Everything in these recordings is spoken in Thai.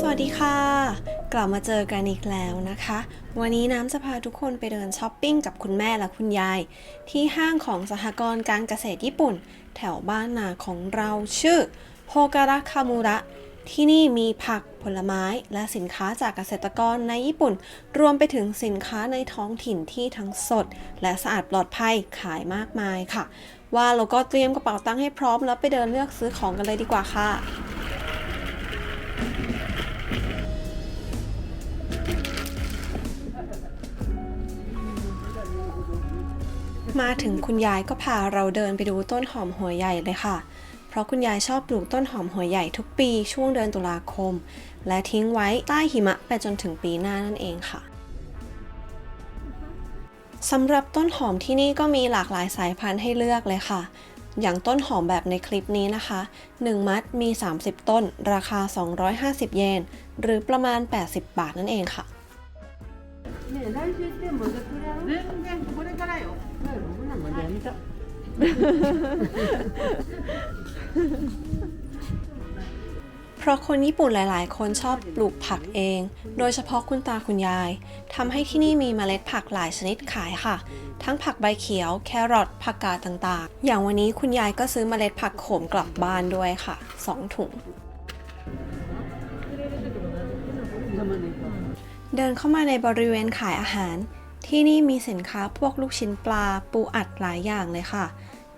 สวัสดีค่ะ กลับมาเจอกันอีกแล้วนะคะ วันนี้น้ำจะพาทุกคนไปเดินช้อปปิ้งกับคุณแม่และคุณยาย ที่ห้างของสหกรณ์การเกษตรญี่ปุ่น แถวบ้านนาของเราชื่อโฮการะคามูระที่นี่มีผักผลไม้และสินค้าจากเกษตรกรในญี่ปุ่น รวมไปถึงสินค้าในท้องถิ่นที่ทั้งสด และสะอาดปลอดภัยขายมากมายค่ะ ว่าเราก็เตรียมกระเป๋าตังค์ให้พร้อมแล้วไปเดินเลือกซื้อของกันเลยดีกว่าค่ะ มาถึงคุณยายก็พาเราเดินไปดูต้นหอมหัวใหญ่เลยค่ะ เพราะคุณยายชอบปลูกต้นหอมหัวใหญ่ทุกปีช่วงเดือนตุลาคม และทิ้งไว้ใต้หิมะไปจนถึงปีหน้านั่นเองค่ะสำหรับต้นหอมที่นี่ก็มีหลากหลายสายพันธุ์ให้เลือกเลยค่ะ อย่างต้นหอมแบบในคลิปนี้นะคะ 1 มัดมี 30 ต้น ราคา 250 เยน หรือประมาณ 80 บาทนั่นเองค่ะี้ก็ เพราะคนญี่ปุ่นหลาย ๆ คนชอบปลูกผักเอง โดยเฉพาะคุณตาคุณยายทำให้ที่นี่มีเมล็ดผักหลายชนิดขายค่ะ ทั้งผักใบเขียว แครอทผักกาดต่าง ๆ อย่างวันนี้คุณยายก็ซื้อเมล็ดผักโขมกลับบ้านด้วยค่ะสองถุง เดินเข้ามาในบริเวณขายอาหาร ที่นี่มีสินค้าพวกลูกชิ้นปลาปูอัดหลายอย่างเลยค่ะ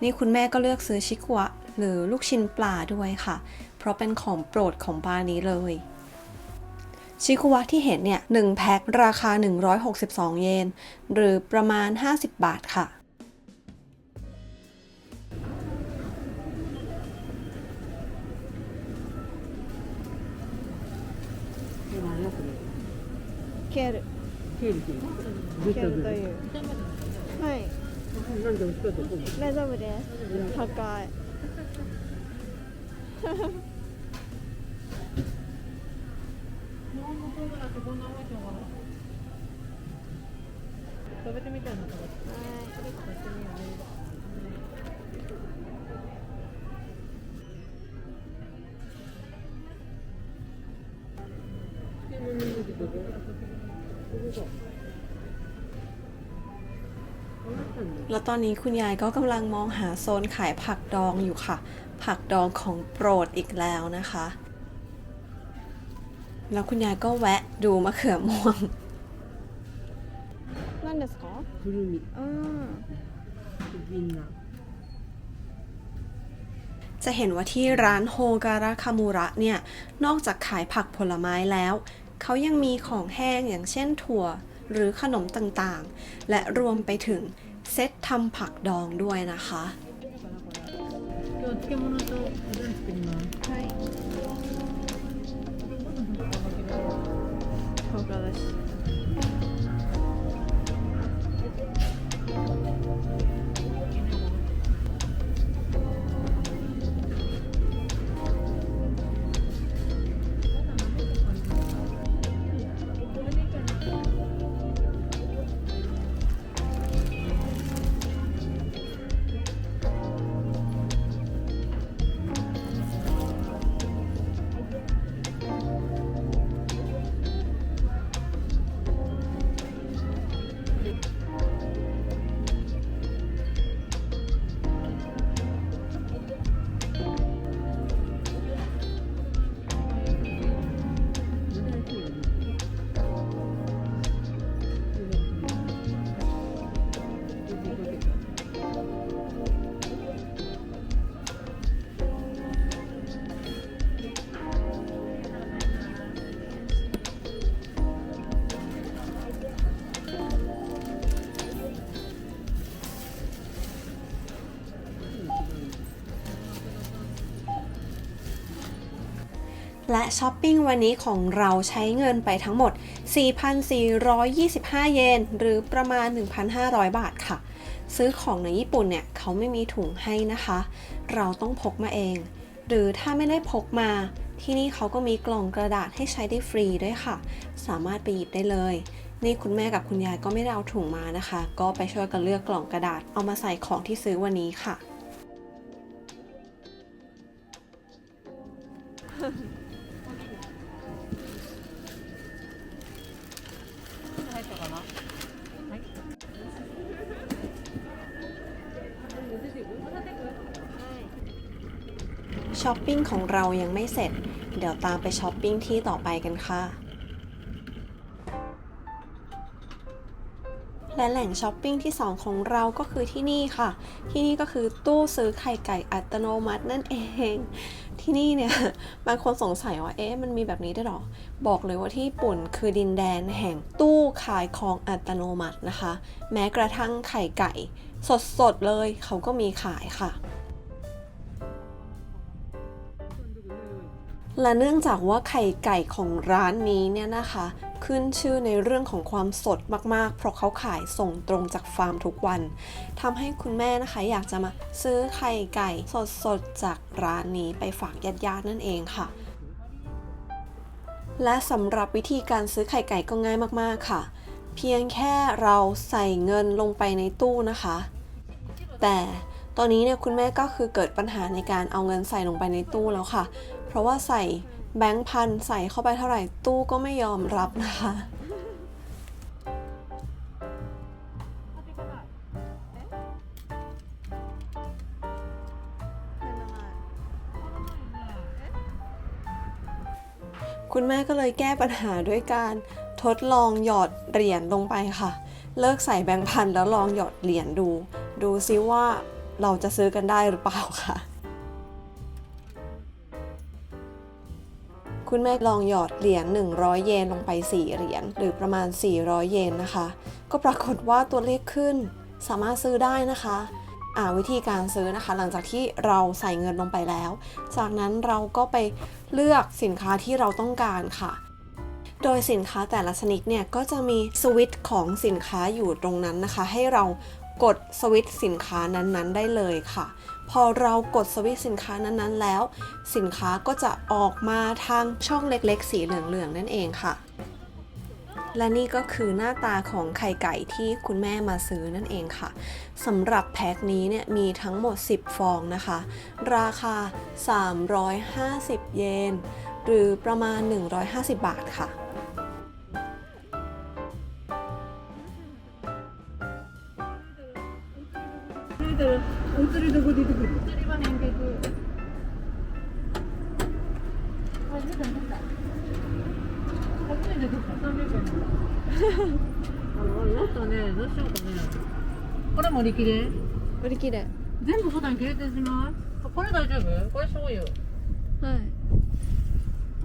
นี่คุณแม่ก็เลือกซื้อชิควะ หรือลูกชิ้นปลาด้วยค่ะ เพราะเป็นของโปรดของปลานี้เลย ชิควะที่เห็นเนี่ย1แพ็คราคา 162 เยน หรือประมาณ 50 บาทค่ะเกル。ケールケールずっケとずっールというはいとなんでお仕事来るの大丈夫です高い食べてみたいな。 แล้วตอนนี้คุณยายก็กำลังมองหาโซนขายผักดองอยู่ค่ะ ผักดองของโปรดอีกแล้วนะคะ แล้วคุณยายก็แวะดูมะเขือม่วง 何ですかくるみうんみんな จะเห็นว่าที่ร้านโฮการะคามูระเนี่ย นอกจากขายผักผลไม้แล้ว เขายังมีของแห้งอย่างเช่นถั่ว หรือขนมต่างๆ และรวมไปถึง เซตทำผักดองด้วยนะคะはい。 และช้อปปิ้งวันนี้ของเราใช้เงินไปทั้งหมด 4,425 เยน หรือประมาณ 1,500 บาทค่ะ ซื้อของในญี่ปุ่นเนี่ยเขาไม่มีถุงให้นะคะ เราต้องพกมาเอง หรือถ้าไม่ได้พกมา ที่นี่เขาก็มีกล่องกระดาษให้ใช้ได้ฟรีด้วยค่ะ สามารถไปหยิบได้เลย นี่คุณแม่กับคุณยายก็ไม่ได้เอาถุงมานะคะ ก็ไปช่วยกันเลือกกล่องกระดาษเอามาใส่ของที่ซื้อวันนี้ค่ะ ช้อปปิ้งของเรายังไม่เสร็จ เดี๋ยวตามไปช้อปปิ้งที่ต่อไปกันค่ะ และแหล่งช้อปปิ้งที่ 2 ของเราก็คือที่นี่ค่ะ ที่นี่ก็คือตู้ซื้อไข่ไก่อัตโนมัตินั่นเอง ที่นี่เนี่ยบางคนสงสัยว่าเอ๊ะมันมีแบบนี้ได้หรอ บอกเลยว่าที่ญี่ปุ่นคือดินแดนแห่งตู้ขายของอัตโนมัตินะคะ แม้กระทั่งไข่ไก่ สดๆเลยเขาก็มีขายค่ะ และเนื่องจากว่าไข่ไก่ของร้านนี้เนี่ยนะคะ ขึ้นชื่อในเรื่องของความสดมากๆ เพราะเขาขายส่งตรงจากฟาร์มทุกวันทำให้คุณแม่นะคะอยากจะมาซื้อไข่ไก่สดๆจากร้านนี้ไปฝากญาติๆนั่นเองค่ะ และสำหรับวิธีการซื้อไข่ไก่ก็ง่ายมากๆค่ะ เพียงแค่เราใส่เงินลงไปในตู้นะคะ แต่ตอนนี้เนี่ยคุณแม่ก็คือเกิดปัญหาในการเอาเงินใส่ลงไปในตู้แล้วค่ะ เพราะว่าใส่แบงค์พันใส่เข้าไปเท่าไหร่ตู้ก็ไม่ยอมรับนะคะ คุณแม่ก็เลยแก้ปัญหาด้วยการทดลองหยอดเหรียญลงไปค่ะ เลิกใส่แบงค์พันแล้วลองหยอดเหรียญดู ดูซิว่าเราจะซื้อกันได้หรือเปล่าค่ะ คุณแม่ลองหยอดเหรียญ100 เยนลงไป 4 เหรียญหรือประมาณ 400 เยนนะคะ ก็ปรากฏว่าตัวเลขขึ้น สามารถซื้อได้นะคะอ่าวิธีการซื้อนะคะ หลังจากที่เราใส่เงินลงไปแล้ว จากนั้นเราก็ไปเลือกสินค้าที่เราต้องการค่ะ โดยสินค้าแต่ละชนิดเนี่ยก็จะมีสวิตช์ของสินค้าอยู่ตรงนั้นนะคะ ให้เรากดสวิตช์สินค้านั้นๆ ได้เลยค่ะ พอเรากดสวิตสินค้านั้นๆ แล้ว สินค้าก็จะออกมาทางช่องเล็กๆ สีเหลืองๆ นั่นเองค่ะ และนี่ก็คือหน้าตาของไข่ไก่ที่คุณแม่มาซื้อนั่นเองค่ะสำหรับแพ็คนี้เนี่ยมีทั้งหมด 10 ฟองนะคะ ราคา 350 เยน หรือประมาณ 150 บาทค่ะ お釣りどこ出てくる釣りは返却あ出た出た初めて取った300円あのねどうしようかねこれも売り切れ。売り切れ全部普段切れてしまうあこれ大丈夫これ醤油はい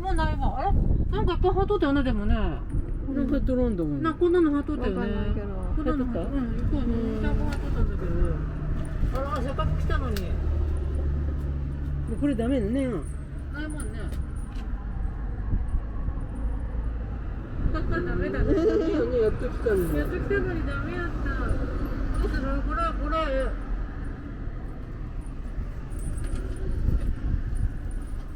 もうないわ。あれ？なんかいっぱい貼っとったよね。でもねなんかドローンだもんなこんなの貼っとったよねわかん。ないけどこんなの貼っと。ったうん。こう2、3個貼っとったんだけどあらせっかく来たのに。これダメだね。ないもんね。ダメだね。やっと来たんだやっと来たのにダメやった。どうする？これこれ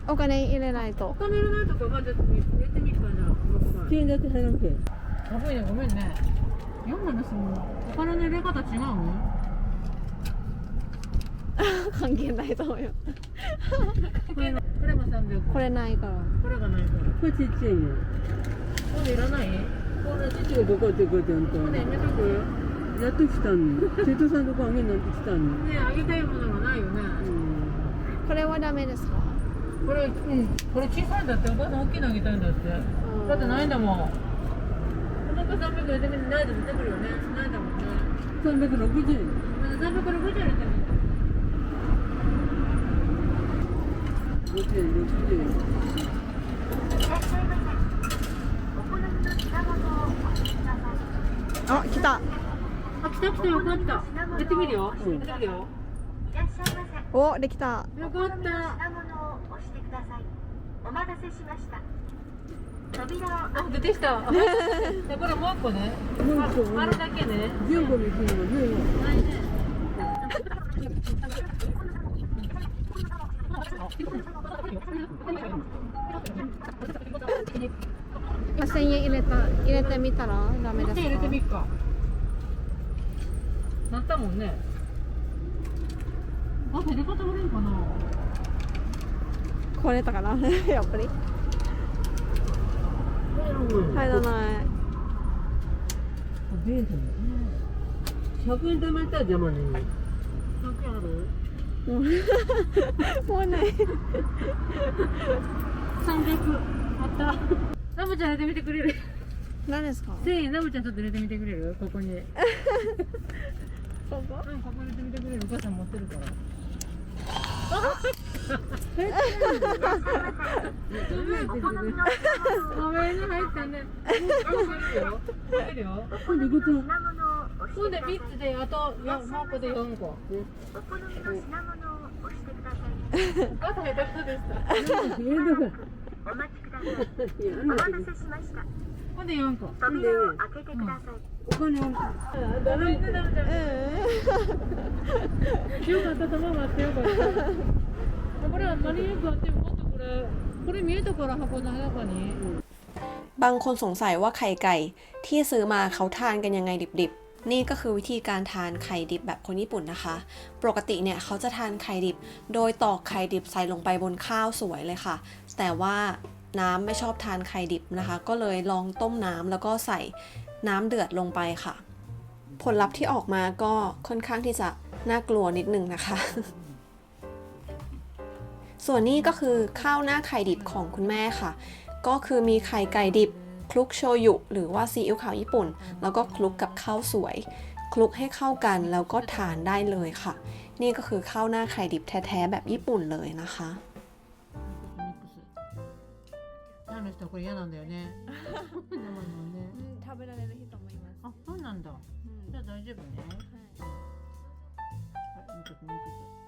お金入れないと。お金入れないとかまあじゃあ入れてみっかじゃあ6 10円だけ入らんけ。やばいねごめんね。読むんですもん。お金の入れ方違うの？関係ないと思うよ。これこれも3 0これないからこれがないからこれちっちゃいねこれいらないこんなちっちゃいどこってこうやってやんとこれやめとくやっと来たん生徒さんとこあげんなんて来たんねあげたいものがないよねうんこれはダメですかこれうんこれ小さいんだってお母さん大きいのあげたいんだってだってないんだもんお腹300入れてみてないで出てくるよねないんだもんね360円360入れてみて50円60円あ来た。あ来た来たよかった。やってみるよ。やってみるよ。おできた。よかった。品物を押してください。お待たせしました。扉をあ出てきた。これもう一個ね。もう一個。ああれだけね。全部見てるのねないね 今1000円入れた入れてみたら？ダメです入れてみっか。なったもんね。あ手で方悪いんかな？これだから やっぱり。入らない。100円玉やったら邪魔ね。100円ある？もう。ない。三百。あった。ラムちゃん寝てみてくれる。何ですか？1円ラムちゃんちょっと寝てみてくれる？ここに。ここ？うんここ寝てみてくれる。お母さん持ってるから。ごめんね入ったね。入るよ。入るよ。品物を押ほんでしてください3つであとよもうここで4個お好みの品物を押してくださいお母さん下手くそでした言えるかお待ちくださいいやお待たせしましたほんで4個扉を開けてくださいお金をダメねダメちゃんよかった玉があってよかったこれは何よくあってももっとこれこれ見えたから箱の中に บางคนสงสัยว่าไข่ไก่ที่ซื้อมาเขาทานกันยังไงดิบๆ นี่ก็คือวิธีการทานไข่ดิบแบบคนญี่ปุ่นนะคะ ปกติเนี่ยเขาจะทานไข่ดิบ โดยตอกไข่ดิบใส่ลงไปบนข้าวสวยเลยค่ะ แต่ว่าน้ำไม่ชอบทานไข่ดิบนะคะ ก็เลยลองต้มน้ำแล้วก็ใส่น้ำเดือดลงไปค่ะ ผลลัพธ์ที่ออกมาก็ค่อนข้างที่จะน่ากลัวนิดนึงนะคะ ส่วนนี้ก็คือข้าวหน้าไข่ดิบของคุณแม่ค่ะ ก็คือมีไข่ไก่ดิบ คลุกโชยุ หรือว่าซีอิ๊วขาวญี่ปุ่น แล้วก็คลุกกับข้าวสวย คลุกให้เข้ากันแล้วก็ทานได้เลยค่ะ นี่ก็คือข้าวหน้าไข่ดิบแท้ๆแบบญี่ปุ่นเลยนะคะ ミックスあの人これ嫌なんだよね生のね食べられる人もいますあそうなんだじゃあ大丈夫ねはいミックスミックスあ美味しそうはいこれで出てく うん。